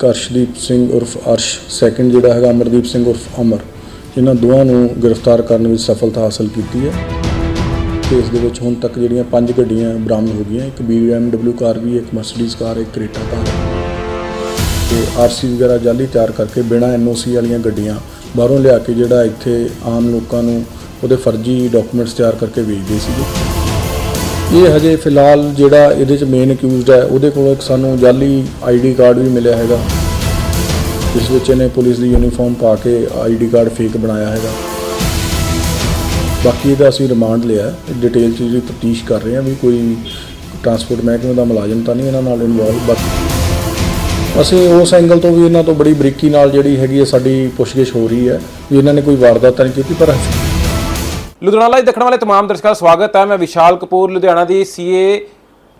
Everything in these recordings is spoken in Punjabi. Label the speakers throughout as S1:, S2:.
S1: ਇੱਕ ਅਰਸ਼ਦੀਪ ਸਿੰਘ ਉਰਫ ਅਰਸ਼ ਸੈਕੰਡ ਜਿਹੜਾ ਹੈਗਾ ਅਮਰਦੀਪ ਸਿੰਘ ਉਰਫ ਅਮਰ ਇਹਨਾਂ ਦੋਵਾਂ ਨੂੰ ਗ੍ਰਿਫਤਾਰ ਕਰਨ ਵਿੱਚ ਸਫਲਤਾ ਹਾਸਲ ਕੀਤੀ ਹੈ। ਕੇਸ ਦੇ ਵਿੱਚ ਹੁਣ ਤੱਕ ਜਿਹੜੀਆਂ ਪੰਜ ਗੱਡੀਆਂ ਬਰਾਮਦ ਹੋ ਗਈਆਂ, ਇੱਕ BMW ਕਾਰ ਵੀ ਇੱਕ ਮਰਸੀਡੀਜ਼ ਕਾਰ, ਇੱਕ ਕ੍ਰੇਟਾ ਕਾਰ। ਤੇ ਆਰਸੀ ਵਗੈਰਾ ਜਾਲੀ ਤਿਆਰ ਕਰਕੇ ਬਿਨਾਂ ਐਨਓਸੀ ਵਾਲੀਆਂ ਗੱਡੀਆਂ ਬਾਹਰੋਂ ਲਿਆ ਕੇ ਜਿਹੜਾ ਇੱਥੇ ਆਮ ਲੋਕਾਂ ਨੂੰ ਉਹਦੇ ਫਰਜ਼ੀ ਡਾਕੂਮੈਂਟਸ ਤਿਆਰ ਕਰਕੇ ਵੇਚਦੇ ਸੀਗੇ। ਇਹ ਹਜੇ ਫਿਲਹਾਲ ਜਿਹੜਾ ਇਹਦੇ ਚ ਮੇਨ ਅਕਿਊਜ਼ਡ ਹੈ, ਉਹਦੇ ਕੋਲੋਂ ਇੱਕ ਸਾਨੂੰ ਜਾਲੀ ਆਈਡੀ ਕਾਰਡ ਵੀ ਮਿਲਿਆ ਹੈਗਾ। ਜਿਸ ਵਿੱਚ ਇਹਨੇ ਪੁਲਿਸ ਦੀ ਯੂਨੀਫਾਰਮ ਪਾ ਕੇ ਆਈਡੀ ਕਾਰਡ ਫੇਕ ਬਣਾਇਆ ਹੈਗਾ। ਬਾਕੀ ਇਹਦਾ ਅਸੀਂ ਰਿਮਾਂਡ ਲਿਆ ਡਿਟੇਲ ਚ ਜਿਹੜੀ ਤਫਤੀਸ਼ ਕਰ ਰਹੇ ਹਾਂ ਵੀ ਕੋਈ ਟਰਾਂਸਪੋਰਟ ਮਹਿਕਮੇ ਦਾ ਮੁਲਾਜ਼ਮ ਤਾਂ ਨਹੀਂ ਇਹਨਾਂ ਨਾਲ ਇਨਵੋਲਵ ਬਾਕੀ ਅਸੀਂ ਉਸ ਐਂਗਲ ਤੋਂ ਵੀ ਇਹਨਾਂ ਤੋਂ ਬੜੀ ਬਰੀਕੀ ਨਾਲ ਜਿਹੜੀ ਹੈਗੀ ਹੈ ਸਾਡੀ ਪੁੱਛਗਿੱਛ ਹੋ ਰਹੀ ਹੈ, ਵੀ ਇਹਨਾਂ ਨੇ ਕੋਈ ਵਾਰਦਾਤ ਤਾਂ ਨਹੀਂ ਕੀਤੀ, ਪਰ
S2: ਲੁਧਿਆਣਾ ਲਾਈਵ ਦੇਖਣ ਵਾਲੇ तमाम ਦਰਸ਼ਕਾਂ ਦਾ ਸਵਾਗਤ ਹੈ ਮੈਂ ਵਿਸ਼ਾਲ ਕਪੂਰ ਲੁਧਿਆਣਾ ਦੀ ਸੀਏ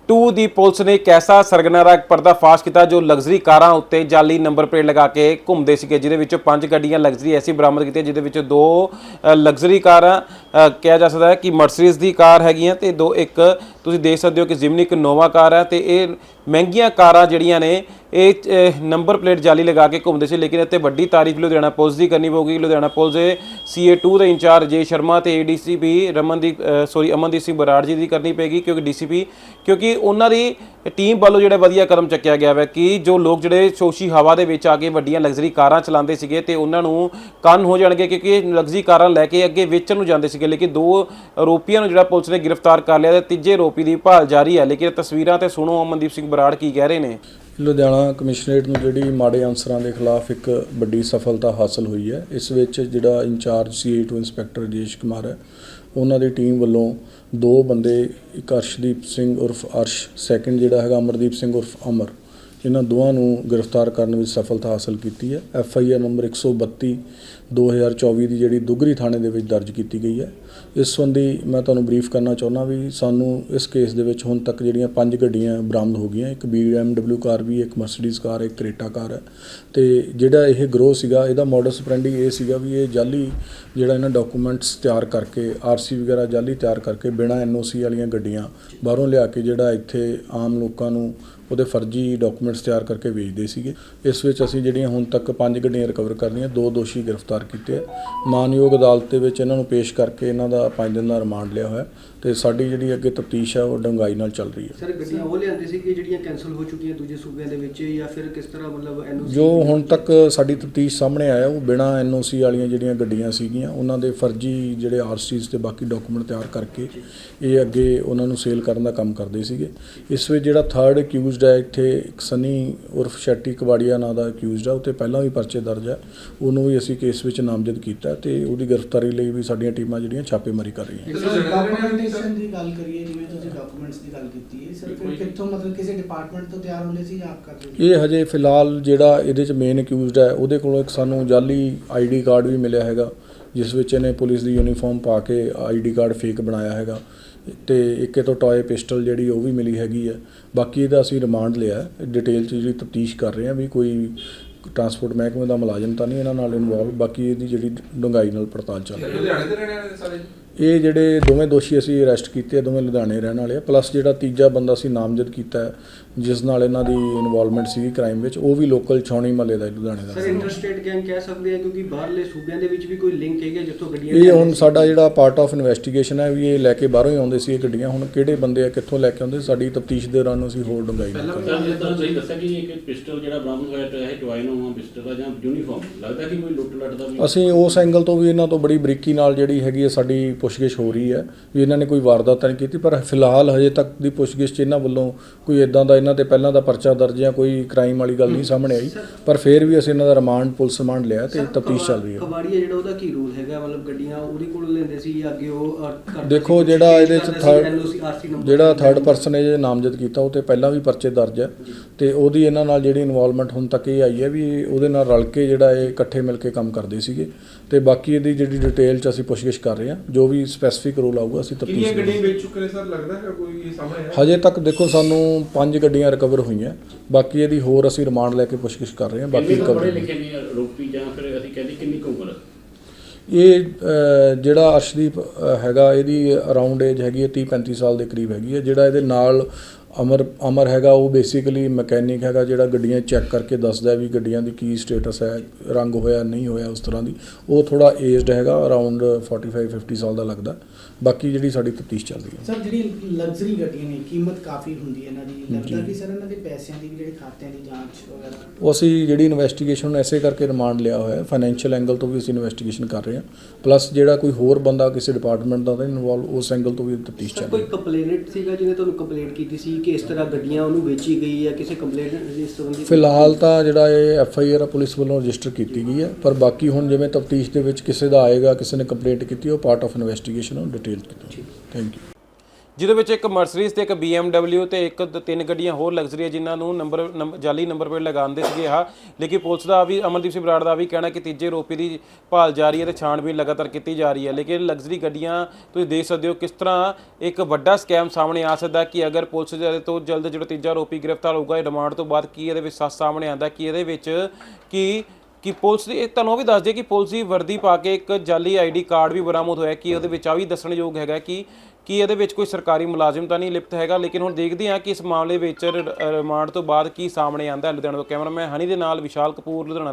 S2: 2 ਦੀ ਪੁਲਿਸ ਨੇ ਇੱਕ ਐਸਾ ਸਰਗਨਾ ਦਾ ਪਰਦਾਫਾਸ਼ ਕੀਤਾ ਜੋ ਲਗਜ਼ਰੀ ਕਾਰਾਂ ਉੱਤੇ ਜਾਲੀ ਨੰਬਰ ਪਲੇਟ ਲਗਾ ਕੇ ਘੁੰਮਦੇ ਸੀਗੇ ਜਿਹਦੇ ਵਿੱਚੋਂ ਪੰਜ ਗੱਡੀਆਂ ਲਗਜ਼ਰੀ ਐਸੀ ਬਰਾਮਦ ਕੀਤੀਆਂ ਜਿਹਦੇ ਵਿੱਚ ਦੋ ਲਗਜ਼ਰੀ ਕਾਰਾਂ ਅ, ਕਿਹਾ ਜਾ ਸਕਦਾ ਹੈ ਕਿ ਮਰਸੀਡੀਜ਼ ਦੀ ਕਾਰ ਹੈਗੀਆਂ ਤੇ ਦੋ ਇੱਕ ਤੁਸੀਂ ਦੇਖ ਸਕਦੇ ਹੋ ਕਿ ਜਿਮਨੀ ਇੱਕ ਨੋਵਾ ਕਾਰ ਹੈ ਤੇ ਇਹ ਮਹਿੰਗੀਆਂ ਕਾਰਾਂ ਜਿਹੜੀਆਂ ਨੇ, ਇਹ ਨੰਬਰ ਪਲੇਟ ਜਾਲੀ ਲਗਾ ਕੇ ਘੁੰਮਦੇ ਸੀ, ਲੇਕਿਨ ਇੱਥੇ ਵੱਡੀ ਤਾਰੀਫ ਲੁਧਿਆਣਾ ਪੁਲਿਸ ਦੀ ਕਰਨੀ ਪਊਗੀ। ਲੁਧਿਆਣਾ ਪੁਲਿਸ ਦੇ ਸੀਏ 2 ਦੇ ਇੰਚਾਰਜ ਜੇ ਸ਼ਰਮਾ ਤੇ ਏਡੀਸੀਪੀ ਰਮਨਦੀਪ ਸੋਰੀ ਅਮਨਦੀਪ ਸਿੰਘ ਬਰਾੜ ਜੀ ਦੀ ਕਰਨੀ ਪਏਗੀ, ਕਿਉਂਕਿ ਡੀਸੀਪੀ ਕਿਉਂਕਿ ਉਹਨਾਂ ਦੀ ਟੀਮ ਵੱਲੋਂ ਜਿਹੜਾ ਵਧੀਆ ਕਦਮ ਚੱਕਿਆ ਗਿਆ ਹੈ ਕਿ ਜੋ ਲੋਕ ਜਿਹੜੇ ਸੋਸ਼ੀ ਹਵਾ ਦੇ ਵਿੱਚ ਆ ਕੇ ਵੱਡੀਆਂ ਲਗਜ਼ਰੀ ਕਾਰਾਂ ਚਲਾਉਂਦੇ ਸੀਗੇ ਤੇ ਉਹਨਾਂ ਨੂੰ ਕੰਨ ਹੋ ਜਾਣਗੇ, ਕਿਉਂਕਿ ਲਗਜ਼ਰੀ ਕਾਰਾਂ ਲੈ ਕੇ ਅੱਗੇ ਵੇਚਣ ਨੂੰ ਜਾਂਦੇ ਸੀਗੇ। ਲੇਕਿਨ ਦੋ ਆਰੋਪੀਆਂ ਨੂੰ ਜਿਹੜਾ ਪੁਲਿਸ ਨੇ ਗ੍ਰਿਫਤਾਰ ਕਰ ਲਿਆ ਤੇ ਤੀਜੇ ਆਰੋਪੀ ਦੀ ਭਾਲ ਜਾਰੀ ਹੈ, ਲੇਕਿਨ ਤਸਵੀਰਾਂ ਤੇ ਸੁਣੋ ਅਮਨਦੀਪ ਸਿੰਘ ਬਰਾੜ ਕੀ ਕਹਿ ਰਹੇ ਨੇ।
S1: ਲੁਧਿਆਣਾ ਕਮਿਸ਼ਨਰੇਟ ਨੂੰ ਜਿਹੜੀ ਮਾੜੇ ਅਨਸਰਾਂ ਦੇ ਖਿਲਾਫ ਇੱਕ ਵੱਡੀ ਸਫਲਤਾ ਹਾਸਲ ਹੋਈ ਹੈ, ਇਸ ਵਿੱਚ ਜਿਹੜਾ incharge C two inspector Rajesh Kumar ਹੈ, ਉਹਨਾਂ ਦੀ ਟੀਮ ਵੱਲੋਂ ਦੋ ਬੰਦੇ ਇੱਕ ਅਰਸ਼ਦੀਪ ਸਿੰਘ ਉਰਫ ਅਰਸ਼ ਸੈਕੰਡ ਜਿਹੜਾ ਹੈਗਾ ਅਮਰਦੀਪ ਸਿੰਘ ਉਰਫ ਅਮਰ। ਇਹਨਾਂ ਦੋਵਾਂ ਨੂੰ ਗ੍ਰਿਫਤਾਰ ਕਰਨ ਵਿੱਚ ਸਫਲਤਾ ਹਾਸਲ ਕੀਤੀ ਹੈ। ਐਫ ਆਈ ਆਰ ਨੰਬਰ 132 2024 ਦੀ ਜਿਹੜੀ ਦੁਗਰੀ ਥਾਣੇ ਦੇ ਵਿੱਚ ਦਰਜ ਕੀਤੀ ਗਈ ਹੈ। ਇਸ ਸੰਬੰਧੀ ਮੈਂ ਤੁਹਾਨੂੰ ਬਰੀਫ ਕਰਨਾ ਚਾਹੁੰਦਾ ਵੀ ਸਾਨੂੰ ਇਸ ਕੇਸ ਦੇ ਵਿੱਚ ਹੁਣ ਤੱਕ ਜਿਹੜੀਆਂ ਪੰਜ ਗੱਡੀਆਂ ਬਰਾਮਦ ਹੋ ਗਈਆਂ, ਇੱਕ BMW ਕਾਰ ਵੀ, ਇੱਕ ਮਰਸੀਡੀਜ਼ ਕਾਰ, ਇੱਕ ਕ੍ਰੇਟਾ ਕਾਰ ਹੈ। ਤੇ ਜਿਹੜਾ ਇਹ ਗਰੋਹ ਸੀਗਾ, ਇਹਦਾ ਮੋਡਸ ਪ੍ਰੈਂਡਿੰਗ ਇਹ ਸੀਗਾ ਵੀ ਇਹ ਜਾਲੀ ਜਿਹੜਾ ਇਹਨਾਂ ਡਾਕੂਮੈਂਟਸ ਤਿਆਰ ਕਰਕੇ ਆਰਸੀ ਵਗੈਰਾ ਜਾਲੀ ਤਿਆਰ ਕਰਕੇ ਬਿਨਾਂ ਐਨਓਸੀ ਵਾਲੀਆਂ ਗੱਡੀਆਂ ਬਾਹਰੋਂ ਲਿਆ ਕੇ ਜਿਹੜਾ ਇੱਥੇ ਆਮ ਲੋਕਾਂ ਨੂੰ ਉਹਦੇ ਫਰਜ਼ੀ ਡਾਕੂਮੈਂਟਸ ਤਿਆਰ ਕਰਕੇ ਵੇਚਦੇ ਸੀਗੇ। ਇਸ ਵਿੱਚ ਅਸੀਂ ਜਿਹੜੀਆਂ ਹੁਣ ਤੱਕ ਪੰਜ ਗੱਡੀਆਂ ਰਿਕਵਰ ਕਰ ਲਈਆਂ ਦੋ ਦੋਸ਼ੀ ਗ੍ਰਿਫਤਾਰ ਕੀਤੇ ਆ। ਮਾਨਯੋਗ ਅਦਾਲਤ ਦੇ ਵਿੱਚ ਇਹਨਾਂ ਨੂੰ ਪੇਸ਼ ਕਰਕੇ ਇਹਨਾਂ ਦਾ 5 ਦਿਨ ਦਾ ਰਿਮਾਂਡ ਲਿਆ ਹੋਇਆ। ਤੇ ਸਾਡੀ ਜਿਹੜੀ ਅੱਗੇ ਤਫਤੀਸ਼ ਹੈ ਉਹ ਡੰਗਾਈ ਨਾਲ ਚੱਲ ਰਹੀ ਹੈ
S3: ਸਰ ਗੱਡੀਆਂ ਉਹ ਲਿਆਂਦੇ ਸੀ ਕਿ ਜਿਹੜੀਆਂ ਕੈਨਸਲ ਹੋ ਚੁੱਕੀਆਂ ਦੂਜੇ ਸੂਬਿਆਂ ਦੇ ਵਿੱਚ ਜਾਂ ਫਿਰ ਕਿਸ ਤਰ੍ਹਾਂ ਮਤਲਬ ਐਨਓਸੀ
S1: ਜੋ ਹੁਣ ਤੱਕ ਸਾਡੀ ਤਫਤੀਸ਼ ਸਾਹਮਣੇ ਆਇਆ ਉਹ ਬਿਨਾਂ ਐਨਓਸੀ ਵਾਲੀਆਂ ਜਿਹੜੀਆਂ ਗੱਡੀਆਂ ਸੀਗੀਆਂ ਉਹਨਾਂ ਦੇ ਫਰਜ਼ੀ ਜਿਹੜੇ ਆਰਸੀਜ਼ ਤੇ ਬਾਕੀ ਡਾਕੂਮੈਂਟ ਤਿਆਰ ਕਰਕੇ ਇਹ ਅੱਗੇ ਉਹਨਾਂ ਨੂੰ ਸੇਲ ਕਰਨ ਦਾ ਕੰਮ ਕਰਦੇ ਸੀਗੇ। ਇਸ ਵਿੱਚ ਜਿਹੜਾ ਥਰਡ ਅਕਿਊਜ਼ਡ ਹੈ ਇੱਥੇ ਇੱਕ ਸਨੀ ਉਰਫ ਸ਼ੈਟੀ ਕਵਾੜੀਆ ਨਾਂ ਦਾ ਅਕਿਊਜ਼ਡ ਹੈ ਉੱਤੇ ਪਹਿਲਾਂ ਵੀ ਪਰਚੇ ਦਰਜ ਹੈ ਉਹਨੂੰ ਵੀ ਅਸੀਂ ਕੇਸ ਵਿੱਚ ਨਾਮਜ਼ਦ ਕੀਤਾ ਤੇ ਉਹਦੀ ਗ੍ਰਿਫਤਾਰੀ ਲਈ ਵੀ ਸਾਡੀਆਂ ਟੀਮਾਂ ਜਿਹੜੀਆਂ ਛਾਪੇਮਾਰੀ ਕਰ ਰਹੀਆਂ।
S4: ਸਰ ਡਾਕੂਮੈਂਟੇਸ਼ਨ ਦੀ ਗੱਲ ਕਰੀਏ ਜਿਵੇਂ ਤੁਸੀਂ ਡਾਕੂਮੈਂਟਸ ਦੀ ਗੱਲ ਕੀਤੀ ਹੈ ਸਰ ਫਿਰ ਕਿੱਥੋਂ ਮਤਲਬ ਕਿਸੇ ਡਿਪਾਰਟਮੈਂਟ ਤੋਂ ਤਿਆਰ ਹੁੰਦੇ ਸੀ ਜਾਂ ਆਪ ਕਰ ਰਹੇ ਸੀ?
S1: ਇਹ ਹਜੇ ਫਿਲਹਾਲ ਜਿਹੜਾ ਇਹਦੇ ਚ ਮੇਨ ਅਕਿਊਜ਼ਡ ਹੈ ਉਹਦੇ ਕੋਲੋਂ ਇੱਕ ਸਾਨੂੰ ਜਾਲੀ ਆਈਡੀ ਕਾਰਡ ਵੀ ਮਿਲਿਆ ਹੈਗਾ ਜਿਸ ਵਿੱਚ ਇਹਨੇ ਪੁਲਿਸ ਦੀ ਯੂਨੀਫਾਰਮ ਪਾ ਕੇ ਆਈਡੀ ਕਾਰਡ ਫੇਕ ਬਣਾਇਆ ਹੈਗਾ। ਤੇ ਇੱਕ ਇਹ ਤੋਂ ਟੌਏ ਪਿਸਟਲ ਜਿਹੜੀ ਉਹ ਵੀ ਮਿਲੀ ਹੈਗੀ ਹੈ। ਬਾਕੀ ਇਹਦਾ ਅਸੀਂ ਰਿਮਾਂਡ ਲਿਆ ਡਿਟੇਲ ਚ ਜਿਹੜੀ ਤਫਤੀਸ਼ ਕਰ ਰਹੇ ਹਾਂ ਵੀ ਕੋਈ ਟਰਾਂਸਪੋਰਟ ਮਹਿਕਮੇ ਦਾ ਮੁਲਾਜ਼ਮ ਤਾਂ ਨਹੀਂ ਇਹਨਾਂ ਨਾਲ ਇਨਵੋਲਵ ਬਾਕੀ ਇਹਦੀ ਜਿਹੜੀ ਡੂੰਘਾਈ ਨਾਲ ਪੜਤਾਲ ਚੱਲ ਰਹੀ ਹੈ।
S5: ਲੁਧਿਆਣੇ ਦੇ ਰਹਿਣ ਵਾਲੇ ਸਾਰੇ?
S1: ਇਹ ਜਿਹੜੇ ਦੋਵੇਂ ਦੋਸ਼ੀ ਅਸੀਂ ਅਰੈਸਟ ਕੀਤੇ ਆ, ਦੋਵੇਂ ਲੁਧਿਆਣੇ ਰਹਿਣ ਵਾਲੇ ਆ ਪਲੱਸ ਜਿਹੜਾ ਤੀਜਾ ਬੰਦਾ ਸੀ ਨਾਮਜ਼ਦ ਕੀਤਾ ਜਿਸ ਨਾਲ ਇਹਨਾਂ ਦੀ ਇਨਵੋਲਵਮੈਂਟ ਸੀਗੀ ਕ੍ਰਾਈਮ ਵਿੱਚ ਉਹ ਵੀ ਲੋਕਲ ਛਾਉਣੀ ਮਹੱਲੇ ਦਾ ਹੀ ਲੁਧਿਆਣੇ ਦਾ
S3: ਸਰ ਇੰਟਰਸਟੇਟ ਗੈਂਗ ਕਹਿ ਸਕਦੇ ਆ ਕਿਉਂਕਿ ਬਾਹਰਲੇ ਸੂਬਿਆਂ ਦੇ ਵਿੱਚ ਵੀ ਕੋਈ ਲਿੰਕ ਹੈਗਾ ਜਿੱਥੋਂ ਗੱਡੀਆਂ
S1: ਇਹ ਹੁਣ। ਸਾਡਾ ਜਿਹੜਾ ਪਾਰਟ ਆਫ ਇਨਵੈਸਟੀਗੇਸ਼ਨ ਹੈ ਵੀ ਇਹ ਲੈ ਕੇ ਬਾਹਰੋਂ ਹੀ ਆਉਂਦੇ ਸੀ ਇਹ ਗੱਡੀਆਂ ਹੁਣ ਕਿਹੜੇ ਬੰਦੇ ਆ ਕਿੱਥੋਂ ਲੈ ਕੇ ਆਉਂਦੇ ਸਾਡੀ ਤਫਤੀਸ਼ ਦੇ ਦੌਰਾਨ ਅਸੀਂ ਹੋਰ ਕਰਾਂਗੇ।
S6: ਸਰ ਜਿੱਦਾਂ ਤੁਸੀਂ ਦੱਸਿਆ ਕਿ ਇੱਕ ਪਿਸਟਲ ਜਿਹੜਾ ਬਰਾਮਦ ਹੋਇਆ ਤੇ ਇਹ ਟਵਾਈਨੋਵਾ ਪਿਸਟਲ ਦਾ ਜਾਂ ਯੂਨੀਫਾਰਮ ਲੱਗਦਾ ਕਿ ਕੋਈ ਲੁੱਟ ਲੱਟ ਦਾ ਵੀ
S1: ਅਸੀਂ ਉਸ ਐਂਗਲ ਤੋਂ ਵੀ ਇਹਨਾਂ ਤੋਂ ਬੜੀ ਬਰੀਕੀ ਨਾਲ ਜਿਹੜੀ ਹੈਗੀ ਹੈ ਸਾਡੀ ਪੁੱਛਗਿੱਛ ਹੋ ਰਹੀ ਹੈ ਵੀ ਇਹਨਾਂ ਨੇ ਕੋਈ ਵਾਰਦਾਤ ਤਾਂ ਨਹੀਂ ਕੀਤੀ ਪਰ ਫਿਲਹਾਲ ਹਜੇ ਤੱਕ ਦੀ ਪੁੱਛਗਿੱਛ 'ਚ ਇਹਨਾਂ ਵੱਲੋਂ ਕੋਈ ਇਦਾਂ ਦਾ ਇਹਨਾਂ ਤੇ ਪਹਿਲਾਂ ਦਾ ਪਰਚਾ ਦਰਜ ਜਾਂ ਕੋਈ ਕ੍ਰਾਈਮ ਵਾਲੀ ਗੱਲ ਨਹੀਂ ਸਾਹਮਣੇ ਆਈ ਪਰ ਫਿਰ ਵੀ ਅਸੀਂ ਇਹਨਾਂ ਦਾ ਰਿਮਾਂਡ ਪੁਲਿਸ ਰਿਮਾਂਡ ਲਿਆ ਤੇ ਤਫਤੀਸ਼ ਚੱਲ ਰਹੀ ਹੈ।
S3: ਕਬਾੜੀਆ ਜਿਹੜਾ ਉਹਦਾ ਕੀ ਰੂਲ ਹੈਗਾ? ਮਤਲਬ ਗੱਡੀਆਂ ਉਹਦੇ ਕੋਲ ਲੈਂਦੇ ਸੀ ਜਾਂ ਅੱਗੇ ਉਹ ਅਹ, ਕਰਦੇ
S1: ਦੇਖੋ ਜਿਹੜਾ ਇਹਦੇ ਚ ਥਰਡ ਜਿਹੜਾ ਥਰਡ ਪਰਸਨ ਇਹ ਨਾਮਜ਼ਦ ਕੀਤਾ ਉਹ ਤੇ ਪਹਿਲਾਂ ਵੀ ਪਰਚੇ ਦਰਜ ਹੈ ਤੇ ਉਹਦੀ ਇਹਨਾਂ ਨਾਲ ਜਿਹੜੀ ਇਨਵੋਲਵਮੈਂਟ ਹੁਣ ਤੱਕ ਇਹ ਆਈ ਹੈ ਵੀ ਉਹਦੇ ਨਾਲ ਰਲ ਕੇ ਜਿਹੜਾ ਇਹ ਇਕੱਠੇ ਮਿਲ ਕੇ ਕੰਮ ਕਰਦੇ ਸੀਗੇ ਤੇ ਬਾਕੀ ਇਹਦੀ ਜਿਹੜੀ ਡਿਟੇਲ ਚ ਅਸੀਂ ਪੁੱਛਗਿੱਛ ਕਰ ਰਹੇ ਹਾਂ ਜੋ ਵੀ ਸਪੈਸੀਫਿਕ ਰੋਲ ਆਊਗਾ ਅਸੀਂ
S5: ਕਿੰਨੀਆਂ
S1: ਤਫਤੀਸ਼
S5: ਗੱਡੀਆਂ ਵੇਚ ਚੁੱਕੇ ਨੇ ਸਰ? ਲੱਗਦਾ ਹੈ ਕੋਈ ਇਹ ਸਾਹਮਣੇ ਹੈ
S1: ਹਜੇ ਤੱਕ ਦੇਖੋ ਸਾਨੂੰ ਪੰਜ ਗੱਡੀਆਂ ਰਿਕਵਰ ਹੋਈਆਂ। ਬਾਕੀ ਇਹਦੀ ਹੋਰ ਅਸੀਂ ਰਿਮਾਂਡ ਲੈ ਕੇ ਪੁੱਛਗਿੱਛ ਕਰ ਰਹੇ ਹਾਂ ਬਾਕੀ
S6: ਕਿੰਨੇ ਪੜ੍ਹੇ ਲਿਖੇ ਨੇ ਆਰੋਪੀ ਜਾਂ ਫਿਰ ਅਸੀਂ ਕਹਿੰਦੇ ਕਿੰਨੀ ਕੁ ਉਮਰ
S1: ਇਹ ਜਿਹੜਾ ਅਰਸ਼ਦੀਪ ਹੈਗਾ ਇਹਦੀ ਅਰਾਊਂਡ ਏਜ ਹੈਗੀ ਹੈ 30 35 ਸਾਲ ਦੇ ਕਰੀਬ ਹੈਗੀ ਹੈ ਜਿਹੜਾ ਇਹਦੇ ਨਾਲ ਅਮਰ ਅਮਰ ਹੈਗਾ ਉਹ ਬੇਸਿਕਲੀ ਮਕੈਨਿਕ ਹੈਗਾ ਜਿਹੜਾ ਗੱਡੀਆਂ ਚੈੱਕ ਕਰਕੇ ਦੱਸਦਾ ਵੀ ਗੱਡੀਆਂ ਦੀ ਕੀ ਸਟੇਟਸ ਹੈ ਰੰਗ ਹੋਇਆ ਨਹੀਂ ਹੋਇਆ ਉਸ ਤਰ੍ਹਾਂ ਦੀ। ਉਹ ਥੋੜਾ ਏਜਡ ਹੈਗਾ ਅਰਾਊਂਡ 45 50 ਸਾਲ ਦਾ ਲੱਗਦਾ। ਬਾਕੀ ਜਿਹੜੀ ਸਾਡੀ ਤਫਤੀਸ਼ ਚੱਲ ਰਹੀ ਹੈ।
S4: ਸਰ ਜਿਹੜੀ ਲਗਜ਼ਰੀ ਗੱਡੀਆਂ ਨੇ ਕੀਮਤ ਕਾਫੀ ਹੁੰਦੀ ਹੈ ਇਹਨਾਂ ਦੀ। ਲੱਗਦਾ। ਕਿ ਸਰ ਇਹਨਾਂ ਦੇ ਪੈਸਿਆਂ ਦੀ ਵੀ ਜਿਹੜੇ ਖਾਤਿਆਂ ਦੀ ਜਾਂਚ ਵਗੈਰਾ
S1: ਉਹ ਅਸੀਂ ਜਿਹੜੀ ਇਨਵੈਸਟੀਗੇਸ਼ਨ ਐਸੇ ਕਰਕੇ ਰਿਮਾਂਡ ਲਿਆ ਹੋਇਆ ਹੈ ਫਾਈਨੈਂਸ਼ੀਅਲ ਐਂਗਲ ਤੋਂ ਵੀ ਅਸੀਂ ਇਨਵੈਸਟੀਗੇਸ਼ਨ ਕਰ ਰਹੇ ਹਾਂ। ਪਲੱਸ ਜਿਹੜਾ ਕੋਈ ਹੋਰ ਬੰਦਾ ਕਿਸੇ ਡਿਪਾਰਟਮੈਂਟ ਦਾ ਤਾਂ ਇਨਵੋਲਵ ਉਸ ਐਂਗਲ ਤੋਂ ਵੀ ਤਫਤੀਸ਼
S3: ਸਰ
S1: ਚੱਲ
S3: ਕੋਈ
S1: ਰਹੀ ਹੈ।
S3: ਕੰਪਲੇਨਟ ਸੀਗਾ ਜਿਹਨੇ ਤੁਹਾਨੂੰ ਕੰਪਲੇਂਟ ਕੀਤੀ ਸੀ? ਕਿ ਇਸ ਤਰ੍ਹਾਂ ਗੱਡੀਆਂ ਉਹਨੂੰ ਵੇਚੀ ਗਈ ਹੈ ਕਿਸੇ ਕੰਪਲੇਂਟ ਇਸ ਸੰਬੰਧੀ?
S1: ਫਿਲਹਾਲ ਤਾਂ ਜਿਹੜਾ ਇਹ ਐਫ ਆਈ ਆਰ ਪੁਲਿਸ ਵੱਲੋਂ ਰਜਿਸਟਰ ਕੀਤੀ ਗਈ ਹੈ ਪਰ ਬਾਕੀ ਹੁਣ ਜਿਵੇਂ ਤਫਤੀਸ਼ ਦੇ ਵਿੱਚ ਕਿਸੇ ਦਾ ਆਏਗਾ ਕਿਸੇ ਨੇ ਕੰਪਲੇਂਟ ਕੀਤੀ ਉਹ ਪਾਰਟ ਆਫ ਇਨਵੈਸਟੀਗੇਸ਼ਨ ਉਹ ਡਿਟੇਲ ਕੀਤੀ ਥੈਂਕ ਯੂ
S2: ਜਿਹਦੇ ਵਿੱਚ ਇੱਕ ਮਰਸੀਡੀਜ਼ ਤੇ ਇੱਕ BMW ਤੇ ਇੱਕ ਦ- ਤਿੰਨ ਗੱਡੀਆਂ ਹੋਰ ਲਗਜ਼ਰੀ ਹੈ ਜਿਨ੍ਹਾਂ ਨੂੰ ਨੰਬਰ ਨੰਬ- ਜਾਲੀ ਨੰਬਰ ਪਲੇਟ ਲਗਾਉਂਦੇ ਸੀਗੇ ਆ ਲੇਕਿਨ ਪੁਲਿਸ ਦਾ ਵੀ, ਅਮਨਦੀਪ ਸਿੰਘ ਬਰਾੜ ਦਾ ਵੀ ਕਹਿਣਾ ਕਿ ਤੀਜੇ ਆਰੋਪੀ ਦੀ ਭਾਲ ਜਾਰੀ ਹੈ ਤੇ ਛਾਣਬੀਨ ਲਗਾਤਾਰ ਕੀਤੀ ਜਾ ਰਹੀ ਹੈ। ਲੇਕਿਨ ਲਗਜ਼ਰੀ ਗੱਡੀਆਂ ਤੁਸੀਂ ਦੇਖ ਸਕਦੇ ਹੋ ਕਿਸ ਤਰ੍ਹਾਂ ਇੱਕ ਵੱਡਾ ਸਕੈਮ ਸਾਹਮਣੇ ਆ ਸਕਦਾ ਕਿ ਅਗਰ ਪੁਲਿਸ ਦੇ ਤੋਂ ਜਲਦ ਜਿਹੜਾ ਤੀਜਾ ਆਰੋਪੀ ਗ੍ਰਿਫਤਾਰ ਹੋਊਗਾ, ਇਹ ਰਿਮਾਂਡ ਤੋਂ ਬਾਅਦ ਕੀ ਇਹਦੇ ਵਿੱਚ ਸੱਚ ਸਾਹਮਣੇ ਆਉਂਦਾ, ਕਿ ਇਹਦੇ ਵਿੱਚ ਕਿ ਕਿ ਪੁਲਿਸ ਦੀ ਇਹ ਤੁਹਾਨੂੰ ਉਹ ਵੀ ਦੱਸ ਦਈਏ ਕਿ ਪੁਲਿਸ ਦੀ ਵਰਦੀ ਪਾ ਕੇ ਇੱਕ ਜਾਲੀ ਆਈਡੀ ਕਾਰਡ ਵੀ ਬਰਾਮਦ ਹੋਇਆ, ਕਿ ਉਹਦੇ ਵਿੱਚ ਆ ਵੀ ਦੱਸਣਯੋਗ ਹੈਗਾ ਕਿ ਕਿ ਇਹਦੇ ਵਿੱਚ ਕੋਈ ਸਰਕਾਰੀ ਮੁਲਾਜ਼ਮ ਤਾਂ ਨਹੀਂ ਲਿਪਤ ਹੈਗਾ? ਲੇਕਿਨ ਹੁਣ ਦੇਖਦੇ ਹਾਂ ਕਿ ਇਸ ਮਾਮਲੇ ਵਿੱਚ ਰਿਮਾਂਡ ਤੋਂ ਬਾਅਦ ਕੀ ਸਾਹਮਣੇ ਆਉਂਦਾ ਲੁਧਿਆਣਾ ਤੋਂ ਕੈਮਰਾਮੈਨ ਹਨੀ ਦੇ ਨਾਲ ਵਿਸ਼ਾਲ ਕਪੂਰ, ਲੁਧਿਆਣਾ